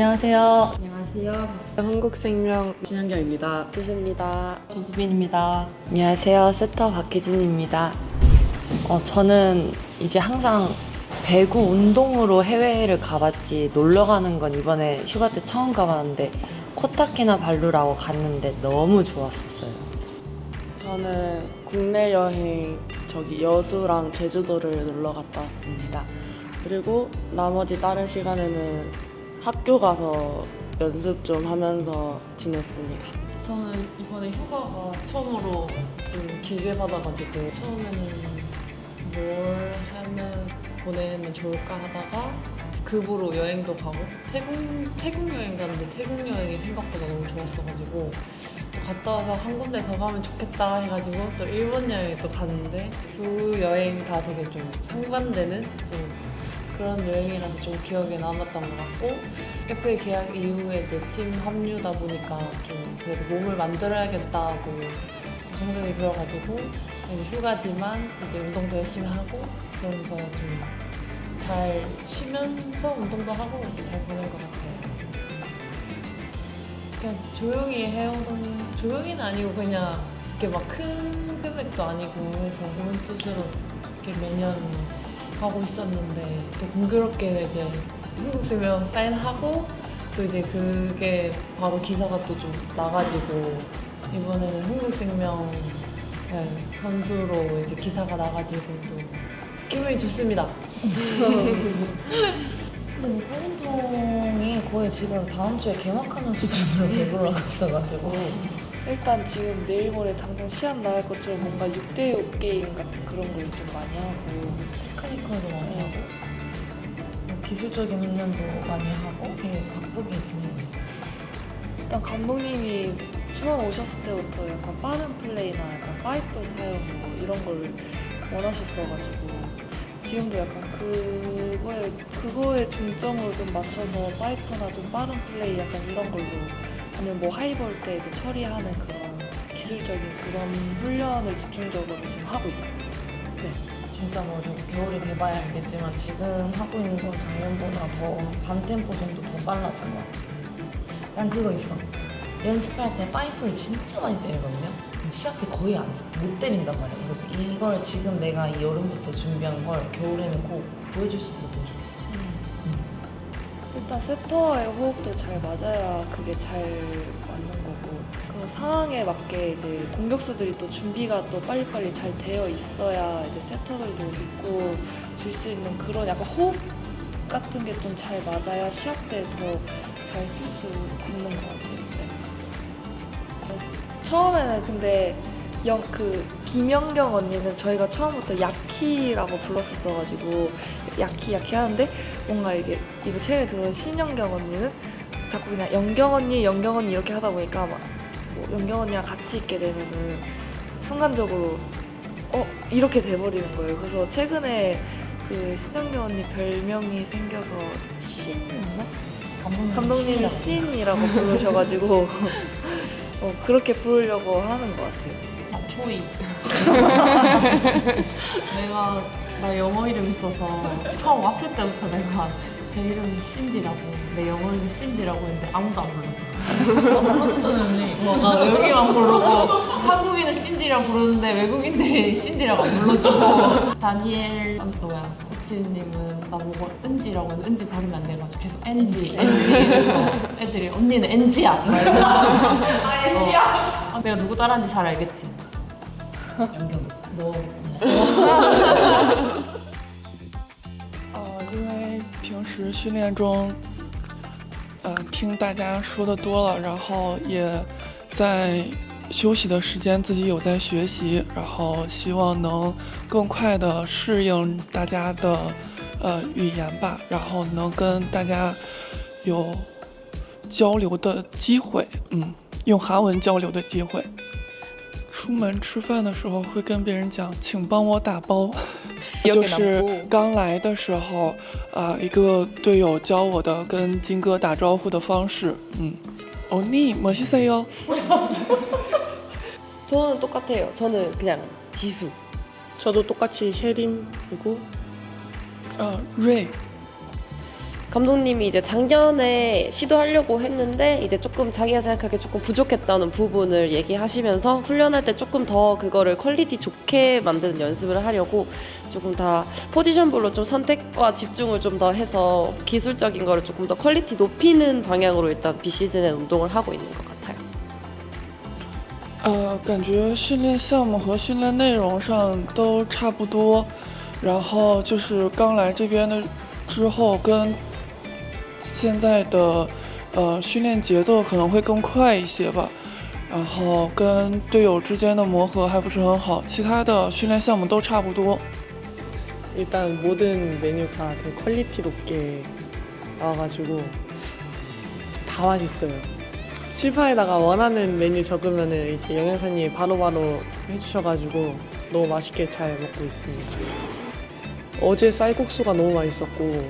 안녕하세요. 안녕하세요. 한국생명 신현경입니다. 뜻입니다. 조수빈입니다. 안녕하세요. 세터 박혜진입니다. 어, 저는 이제 항상 배구 운동으로 해외를 가봤지 놀러 가는 건 이번에 휴가 때 처음 가봤는데 코타키나 발루라고 갔는데 너무 좋았었어요. 저는 국내 여행 저기 여수랑 제주도를 놀러 갔다 왔습니다. 그리고 나머지 다른 시간에는 학교 가서 연습 좀 하면서 지냈습니다. 저는 이번에 휴가가 처음으로 좀 길게 받아가지고 처음에는 뭘 하면 보내면 좋을까 하다가 급으로 여행도 가고 태국 태국 여행 갔는데 태국 여행이 생각보다 너무 좋았어가지고 또 갔다 와서 한 군데 더 가면 좋겠다 해가지고 또 일본 여행 또 갔는데 두 여행 다 되게 좀 상반되는 좀 그런 여행이라서 좀 기억에 남았던 것 같고 FA 계약 이후에 이제 팀 합류다 보니까 좀 그래도 몸을 만들어야겠다고 좀 생각이 들어가지고 휴가지만 이제 운동도 열심히 하고 그러면서 좀 잘 쉬면서 운동도 하고 이렇게 잘 보낸 것 같아요. 그냥 조용히 해오던 조용히는 아니고 그냥 이렇게 막 큰 금액도 아니고 해서 그런 뜻으로 이렇게 매년 하고 있었는데 또 공교롭게 이제 한국생명 사인하고 또 이제 그게 바로 기사가 또 좀 나가지고 이번에는 한국생명 네, 선수로 이제 기사가 나가지고 또 기분이 좋습니다. 근데 뭐 운동이 거의 지금 다음 주에 개막하는 수준으로 배불러 갔어가지고 일단 지금 내일 모레 당장 시합 나갈 것처럼 뭔가 6대6 게임 같은 그런 걸 좀 많이 하고 테크니컬도 많이 하고 뭐 기술적인 훈련도 많이 하고 되게 바쁘게 지내고 있어요. 일단 감독님이 처음 오셨을 때부터 약간 빠른 플레이나 약간 파이프 사용 뭐 이런 걸 원하셨어가지고 지금도 약간 그거에 그거에 중점으로 좀 맞춰서 파이프나 좀 빠른 플레이 약간 이런 걸로 아니면 뭐 하이볼 때 이제 처리하는 그런 기술적인 그런 훈련을 집중적으로 지금 하고 있어요. 진짜 뭐 되게 겨울이 돼봐야 알겠지만 지금 하고 있는 건 작년보다 더반 템포 정도 더 빨라진 것 같아요. 난 그거 있어. 연습할 때 파이프를 진짜 많이 때리거든요. 시합 때 거의 안, 못 때린단. 그래서 이걸 지금 내가 이 여름부터 준비한 걸 겨울에는 꼭 보여줄 수 있었으면 좋겠어. 일단 세터와의 호흡도 잘 맞아야 그게 잘 맞는 거고 그 상황에 맞게 이제 공격수들이 또 준비가 또 빨리빨리 잘 되어 있어야 이제 세터들도 믿고 줄 수 있는 그런 약간 호흡 같은 게 좀 잘 맞아야 시합 때 더 잘 쓸 수 있는 것 같아요. 네. 처음에는 근데 영, 그 김연경 언니는 저희가 처음부터 야키라고 불렀었어가지고 야키 야키 하는데 뭔가 이게 이거 최근에 들어온 신연경 언니는 자꾸 그냥 연경 언니 연경 언니 이렇게 하다 보니까 막뭐 연경 언니랑 같이 있게 되면은 순간적으로 어 이렇게 돼버리는 거예요. 그래서 최근에 그 신연경 언니 별명이 생겨서 신이었나? 감독님이, 감독님이 신이라고. 신이라고 부르셔가지고 어, 그렇게 부르려고 하는 것 같아요. 아, 초이. 내가 나 영어 이름 있어서 처음 왔을 때부터 내가 제 이름이 신디라고 내 영어 이름 신디라고 했는데 아무도 안 불렀어. 나 외국인만 부르고 한국인은 신디라고 부르는데 외국인들이 신디라고 안 불렀고 다니엘 아, 뭐야 코치님은 나보고 은지라고 했는데 은지 발음이 안 돼가지고 계속 NG 해서 애들이 언니는 NG야. 아 NG야. 아, 내가 누구 따라하는지 잘 알겠지. 연경 너 呃，因为平时训练中，呃，听大家说的多了，然后也在休息的时间自己有在学习，然后希望能更快的适应大家的呃语言吧，然后能跟大家有交流的机会，嗯，用韩文交流的机会。出门吃饭的时候会跟别人讲，请帮我打包。就是刚来的时候，啊、一个队友教我的跟金哥打招呼的方式。嗯，哦，你멋있어요。 저는 똑같아요. 저는 그냥 지수. 저도 똑같이 혜림이고 呃，瑞， 감독님이 이제 작년에 시도하려고 했는데 이제 조금 자기가 생각하기에 조금 부족했다는 부분을 얘기하시면서 훈련할 때 조금 더 그거를 퀄리티 좋게 만드는 연습을 하려고 조금 다 포지션별로 좀 선택과 집중을 좀 더 해서 기술적인 거를 조금 더 퀄리티 높이는 방향으로 일단 비시즌에 운동을 하고 있는 것 같아요. 呃，感觉训练项目和训练内容上都差不多，然后就是刚来这边的之后，跟 现在的呃训练节奏可能会更快一些吧，然后跟队友之间的磨合还不是很好，其他的训练项目都差不多。 일단 모든 메뉴가 되게 퀄리티 높게 나와가지고 다 맛있어요. 칠판에다가 원하는 메뉴 적으면은 이제 영양사님이 바로바로 해주셔가지고 너무 맛있게 잘 먹고 있습니다. 어제 쌀국수가 너무 맛있었고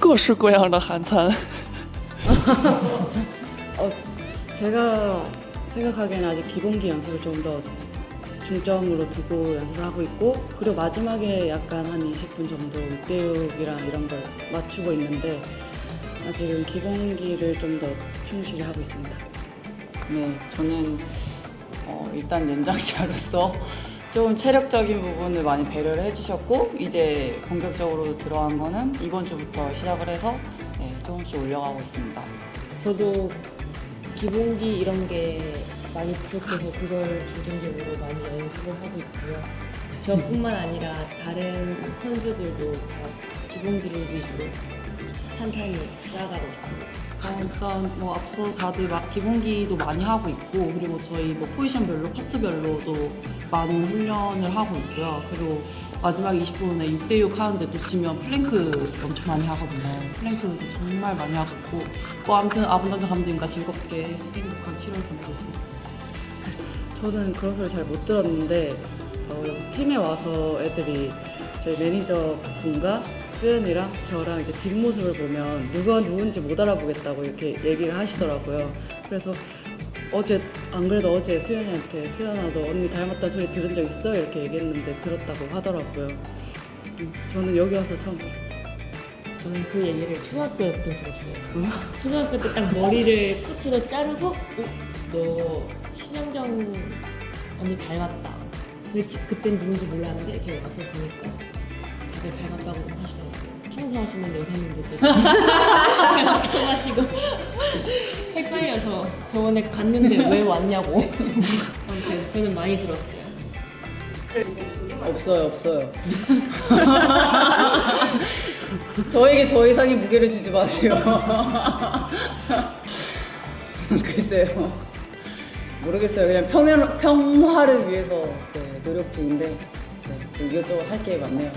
各式各样的韩餐。 제가 생각하기에는 아직 기본기 연습을 좀 더 중점으로 두고 연습을 하고 있고 그리고 마지막에 약간 한 20분 정도 6대6이랑 이런 걸 맞추고 있는데 아직은 기본기를 좀 더 충실히 하고 있습니다. 네, 저는 어, 일단 연장자로서 좀 체력적인 부분을 많이 배려를 해주셨고 이제 본격적으로 들어간 거는 이번 주부터 시작을 해서 네, 조금씩 올려가고 있습니다. 저도 기본기 이런 게 많이 부족해서 그걸 중점적으로 많이 연습을 하고 있고요. 저뿐만 아니라 다른 선수들도 다 기본기를 위주로 탄탄히 쌓아가고 있습니다. 어, 일단 뭐 앞서 다들 마- 기본기도 많이 하고 있고 그리고 저희 뭐 포지션별로 파트별로도 많은 훈련을 하고 있고요. 그리고 마지막 20분에 6대6 하는데 또 지면 플랭크 엄청 많이 하거든요. 플랭크도 정말 많이 하고 있고 뭐 아무튼 아분단자 감독님과 즐겁게 행복한 7월 보내고 있습니다. 저는 그런 소리 잘 못 들었는데 어, 팀에 와서 애들이 저희 매니저 분과 수연이랑 저랑 이렇게 뒷모습을 보면 누가 누군지 못 알아보겠다고 이렇게 얘기를 하시더라고요. 그래서 어제 안 그래도 어제 수연이한테 수연아 너 언니 닮았다는 소리 들은 적 있어? 이렇게 얘기했는데 들었다고 하더라고요. 음, 저는 여기 와서 처음 봤어요. 저는 그 얘기를 초등학교 때 들었어요. 초등학교 때 딱 머리를 끝으로 자르고 어? 너 신영정 언니 닮았다. 근데 그땐 누군지 몰랐는데 이렇게 와서 보니까 다들 닮았다고 하시더라고요. 청소하시는 여사님들도 닮았다고 하시고 헷갈려서 저번에 갔는데 왜 왔냐고 아무튼 저는 많이 들었어요. 없어요, 없어요. 저에게 더 이상의 무게를 주지 마세요. 글쎄요. 모르겠어요. 그냥 평, 평화를 위해서 네, 노력 중인데 네, 또 이것저것 할 게 많네요.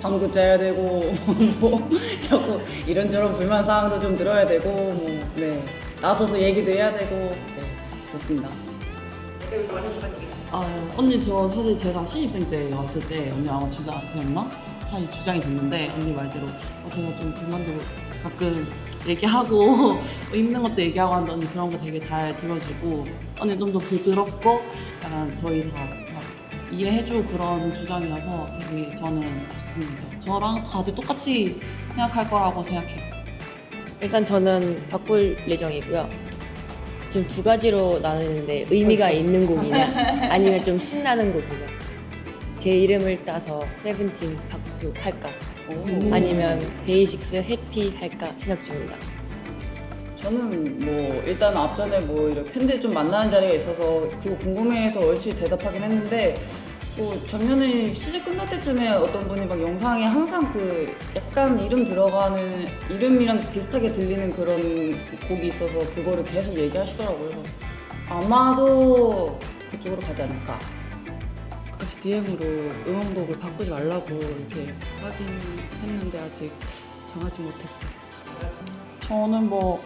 방도 짜야 되고 뭐 자꾸 이런저런 불만 사항도 좀 들어야 되고 뭐 네. 나서서 얘기도 해야 되고 네, 좋습니다. 아, 언니 저 사실 제가 신입생 때 왔을 때 언니 아마 주장이었나? 사실 주장이 됐는데 언니 말대로 어, 제가 좀 불만도 가끔 얘기하고 뭐 힘든 것도 얘기하고 하는데 언니 그런 거 되게 잘 들어주고 언니 좀 더 부드럽고 약간 저희 다막 이해해주고 그런 주장이라서 되게 저는 좋습니다. 저랑 다들 똑같이 생각할 거라고 생각해요. 일단 저는 바꿀 예정이고요. 지금 두 가지로 나누는데 의미가 있는 곡이냐 아니면 좀 신나는 곡이냐. 제 이름을 따서 세븐틴 박수 할까 아니면 데이식스 해피 할까 생각 중입니다. 저는 뭐 일단 앞전에 뭐 이렇게 팬들 좀 만나는 자리가 있어서 그거 궁금해해서 얼추 대답하긴 했는데 뭐 작년에 시즌 끝날 때쯤에 어떤 분이 막 영상에 항상 그 약간 이름 들어가는 이름이랑 비슷하게 들리는 그런 곡이 있어서 그거를 계속 얘기하시더라고요. 그래서 아마도 그쪽으로 가지 않을까. 혹시 DM으로 응원곡을 바꾸지 말라고 이렇게 확인했는데 아직 정하지 못했어요. 저는 뭐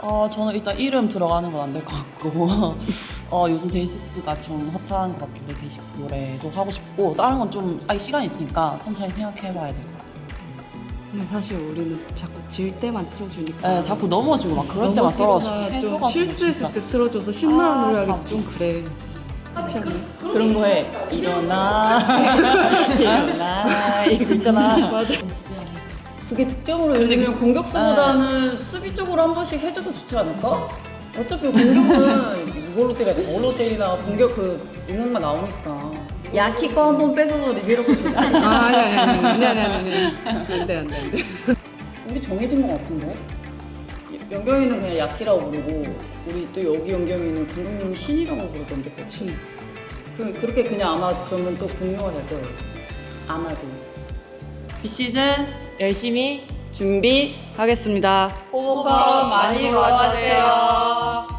어, 저는 일단 이름 들어가는 건 안 될 것 같고 어, 요즘 데이식스가 좀 핫한 것 같길래 데이식스 노래도 하고 싶고 다른 건 좀 아직 시간이 있으니까 천천히 생각해봐야 될 것 같아요. 근데 사실 우리는 자꾸 질 때만 틀어주니까. 네, 자꾸 넘어지고 막 그럴 때만 해줘가지고 실수했을. 때 틀어줘서 신나는 아, 노래 하기 참. 좀 그래. 그렇지 않아요? 그런 거 해. 일어나. 일어나. 이거 있잖아. 맞아. 그게 득점으로 요즘은 공격수보다는 수비 쪽으로 한 번씩 해줘도 좋지 않을까? 어차피 공격은 이걸로 때려야 돼. 뭘로 때리나 공격 그 응원가 나오니까. 야키 거 한 번 뺏어서 리베로 거 좋지 않을까? 아, 아니, 아니, 아니, 아니, 아니, 아니, 아니. 안 돼, 안 돼, 안 돼. 우리 정해진 것 같은데? 연경이는 그냥 야키라고 부르고 우리 또 여기 연경이는 감독님이 신이라고 부르던데 신. 그, 그렇게 그냥 아마 그러면 또 공유가 될 거예요 아마도 비시즌 열심히 준비 하겠습니다. 많이 봐주세요.